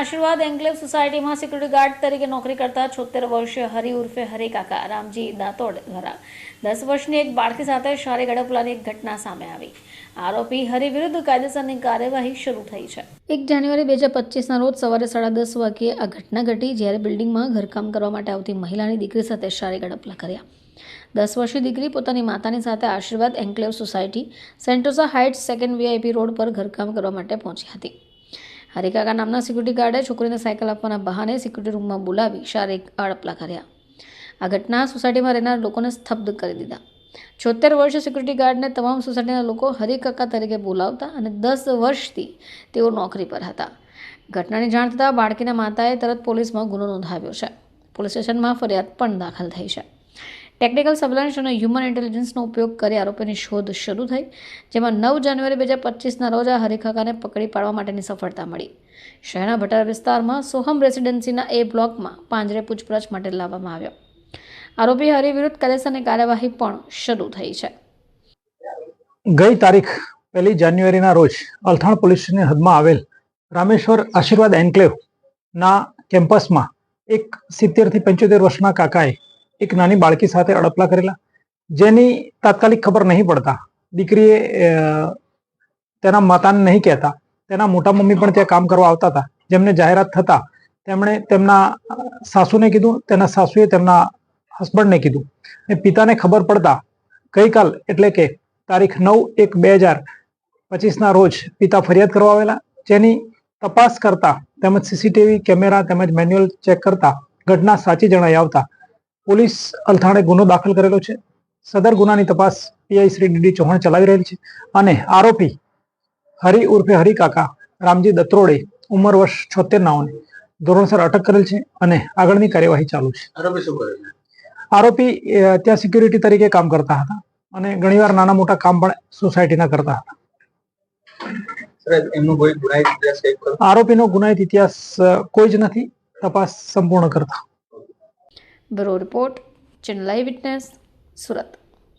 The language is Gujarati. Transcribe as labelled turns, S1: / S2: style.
S1: આશીર્વાદ એન્કલેવ સોસાયટીમાં સિક્યુરિટી ગાર્ડ તરીકે નોકરી કરતા છોતેર વર્ષીય હરિ ઉર્ફે હરિકાકા રામજી દાતોડ દ્વારા દસ વર્ષની એક બાળકી સાથે શારી ગડપલાની એક ઘટના સામે આવી. આરોપી હરિ વિરુદ્ધ કાયદેસરની કાર્યવાહી શરૂ થઈ છે. એક જાન્યુઆરી બે હજાર પચીસના રોજ સવારે સાડા દસ વાગ્યે આ ઘટના ઘટી જ્યારે બિલ્ડિંગમાં ઘરકામ કરવા માટે આવતી મહિલાની દીકરી સાથે શારી ગડપલા કર્યા. દસ વર્ષની દીકરી પોતાની માતાની સાથે Ashirwad enclave society Sentosa heights second VIP road પર ઘરકામ કરવા માટે પહોંચી હતી. હરિકાકા નામના સિક્યુરિટી ગાર્ડે છોકરીને સાયકલ આપવાના બહાને સિક્યુરિટી રૂમમાં બોલાવી શારીરિક આડપલા કર્યા. આ ઘટના સોસાયટીમાં રહેનાર લોકોને સ્તબ્ધ કરી દીધા. છોતેર વર્ષ સિક્યુરિટી ગાર્ડને તમામ સોસાયટીના લોકો હરિકાકા તરીકે બોલાવતા અને દસ વર્ષથી તેઓ નોકરી પર હતા. ઘટનાની જાણ થતાં બાળકીના માતાએ તરત પોલીસમાં ગુનો નોંધાવ્યો છે. પોલીસ સ્ટેશનમાં ફરિયાદ પણ દાખલ થઈ છે. ટેકનિકલ સર્વેલન્સ અને હ્યુમન ઇન્ટેલિજન્સનો ઉપયોગ કરી આરોપીની શોધ શરૂ થઈ, જેમાં નવ જાન્યુઆરી બે હજાર પચીસના રોજ આ હરિખાકાને પકડી પાડવા માટેની સફળતા મળી. શહેરના ભટાર વિસ્તારમાં સોહમ રેસિડેન્સીના એ બ્લોકમાં પાંજરે પૂછપરછ માટે લાવવામાં આવ્યો. આરોપી હરિ વિરુદ્ધ કાયદેસરની કાર્યવાહી પણ શરૂ થઈ છે.
S2: ગઈ તારીખ પહેલી જાન્યુઆરીના રોજ અલથાણ પોલીસ સ્ટેશનની હદમાં આવેલ રામેશ્વર આશીર્વાદ એન્કલેવ ના કેમ્પસમાં એક સિત્તેરથી પંચોતેર વર્ષના કાકાએ એક નાની બાળકી સાથે અડપલા કરેલા. જેની તાત્કાલિક ખબર નહીં પડતા. દીકરીએ તેના માતાને નહીં કહેતા. તેના મોટા મમ્મી પણ ત્યાં કામ કરવા આવતા હતા. જેમને જાહેરાત થતા તેમણે તેમના સાસુને કીધું, તેના સાસુએ તેમના હસબન્ડને કીધું. અને પિતાને ખબર પડતા ગઈકાલ, એટલે કે તારીખ નવ એક બે હજાર પચીસના રોજ પિતા ફરિયાદ કરવા આવેલા. જેની તપાસ કરતા તેમજ સીસીટીવી કેમેરા તેમજ મેન્યુઅલ ચેક કરતા ઘટના સાચી જણાઈ આવતા પોલીસ અલથાણે ગુનો દાખલ કરેલો છે. સદર ગુનાની તપાસ પીઆઈ શ્રી ડીડી ચૌહાણ ચલાવી રહેલ છે અને આરોપી હરિ ઉર્ફે હરિકાકા રામજી દત્રોડે ઉંમર વર્ષ છોતેર નાઓને ધોરણસર અટક કરેલ છે અને આગળની કાર્યવાહી ચાલુ છે.
S3: આરોપી શું કરે
S2: આરોપી ત્યાં સિક્યુરિટી તરીકે કામ કરતા હતા અને ઘણીવાર નાના મોટા કામ પણ સોસાયટીના કરતા હતા. આરોપીનો ગુનાહિત ઇતિહાસ કોઈ જ નથી તપાસ સંપૂર્ણ કરતા.
S1: Bureau report channel live witness Surat.